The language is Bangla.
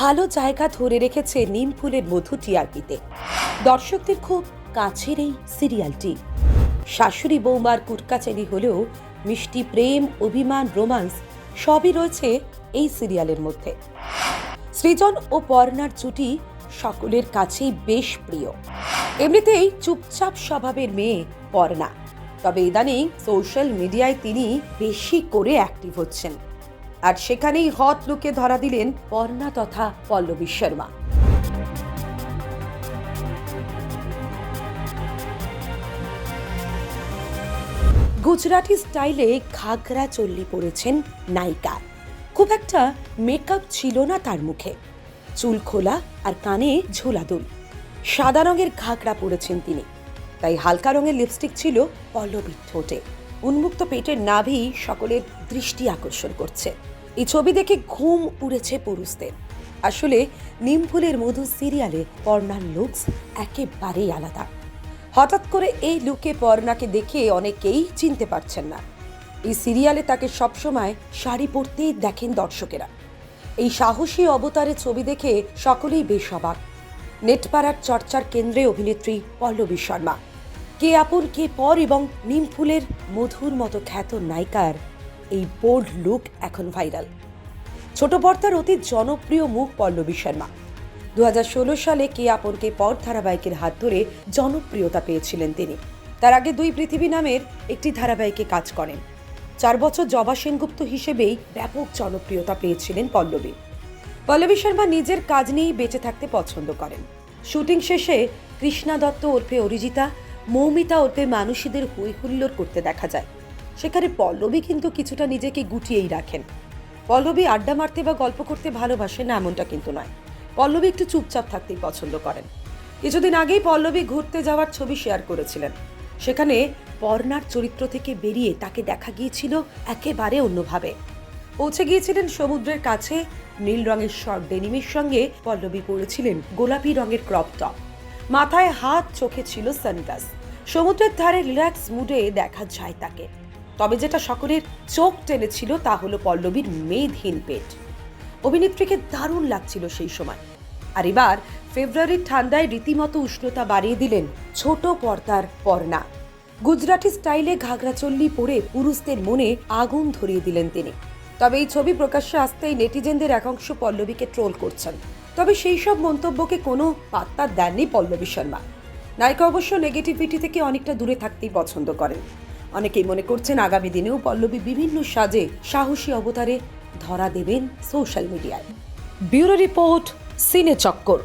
ভালো জায়গা ধরে রেখেছে নিম ফুলের মধু টিআরপিতে। দর্শকদের খুব কাছের এই সিরিয়ালটি। শাশুড়ি বৌমার কুটকাচারি হলেও মিষ্টি প্রেম, অভিমান, রোমান্স সবই রয়েছে এই সিরিয়ালের মধ্যে। সৃজন ও পর্ণার জুটি সকলের কাছেই বেশ প্রিয়। এমনিতেই চুপচাপ স্বভাবের মেয়ে পর্ণা। তবে ইদানিং সোশ্যাল মিডিয়ায় তিনি বেশি করে অ্যাক্টিভ হচ্ছেন। আর সেখানেই হট লুকে ধরা দিলেন পর্ণা তথা পল্লবী শর্মা। গুজরাটি স্টাইলে ঘাগরা চল্লি পরেছেন নায়িকা। খুব একটা মেকআপ ছিল না তার মুখে। চুল খোলা আর কানে ঝোলা দুল। সাদা রঙের ঘাগরা পরেছেন তিনি। তাই হালকা রঙের লিপস্টিক ছিল পল্লবীর ঠোঁটে। উন্মুক্ত পেটের নাভি সকলের দৃষ্টি আকর্ষণ করছে। এই ছবি দেখে ঘুম উড়েছে পুরুষদের। আসলে নিমফুলের মধু সিরিয়ালে পর্ণার লুকস একেবারেই আলাদা। হঠাৎ করে এই লুকে পর্ণাকে দেখে অনেকেই চিনতে পারছেন না। এই সিরিয়ালে তাকে সবসময় শাড়ি পরতেই দেখেন দর্শকেরা। এই সাহসী অবতারের ছবি দেখে সকলেই বেশ অবাক। নেটপাড়ার চর্চার কেন্দ্রে অভিনেত্রী পল্লবী শর্মা। কে আপন কে পর এবং নিমফুলের মধুর মতো খ্যাত নায়িকার এই বোল্ড লুক এখন ভাইরাল ছোট পর্দার অতি জনপ্রিয় মুখ পল্লবী শর্মা। দু হাজার ষোলো সালে কে আপনকে পর ধারাবাহিকের হাত ধরে জনপ্রিয়তা পেয়েছিলেন তিনি। তার আগে দুই পৃথিবী নামের একটি ধারাবাহিকে কাজ করেন। চার বছর জবা সেনগুপ্ত হিসেবেই ব্যাপক জনপ্রিয়তা পেয়েছিলেন পল্লবী। পল্লবী শর্মা নিজের কাজ নিয়েই বেঁচে থাকতে পছন্দ করেন। শুটিং শেষে কৃষ্ণা দত্ত ওরফে অরিজিতা মৌমিতা ওরফে মানুষীদের হই হুল্লোড় করতে দেখা যায়। সেখানে পল্লবী কিন্তু কিছুটা নিজেকে গুটিয়েই রাখেন। পল্লবী আড্ডা মারতে বা গল্প করতে ভালোবাসে না, এমনটা কিন্তু নয়। পল্লবী একটু চুপচাপ থাকতেই পছন্দ করেন। কিছুদিন আগেই পল্লবী ঘুরতে যাওয়ার ছবি শেয়ার করেছিলেন। সেখানে পর্ণার চরিত্র থেকে বেরিয়ে তাকে দেখা গিয়েছিল একেবারে অন্যভাবে। পৌঁছে গিয়েছিলেন সমুদ্রের কাছে, নীল রঙের শর্ট ডেনিমের সঙ্গে পল্লবী পরেছিলেন গোলাপি রঙের ক্রপ টপ। মাথায় হাত চোখে ছিল সানগ্লাস। সমুদ্রের ধারে রিল্যাক্স মুডে দেখা যায় তাকে। তবে যেটা সকলের চোখ টেনেছিল তা হলো পল্লবীর মেদহীন পেট। অভিনেত্রীকে দারুণ লাগছিল সেই সময়। আর এবার ফেব্রুয়ারির ঠান্ডায় রীতিমতো উষ্ণতা বাড়িয়ে দিলেন ছোট পর্দার পর্ণা। গুজরাটি স্টাইলে ঘাগরা চল্লি পরে পুরুষদের মনে আগুন ধরিয়ে দিলেন তিনি। তবে এই ছবি প্রকাশ্যে আসতেই নেটিজেনদের একাংশ পল্লবীকে ট্রোল করছেন। তবে সেই সব মন্তব্যকে কোনো পাত্তা দেননি পল্লবী শর্মা। নায়িকা অবশ্য নেগেটিভিটি থেকে অনেকটা দূরে থাকতেই পছন্দ করেন। অনেকেই মনে করছেন আগামী দিনেও পল্লবী বিভিন্ন সাজে সাহসী অবতারে ধরা দেবেন সোশ্যাল মিডিয়ায় ব্যুরো রিপোর্ট, সিনে চক্কর।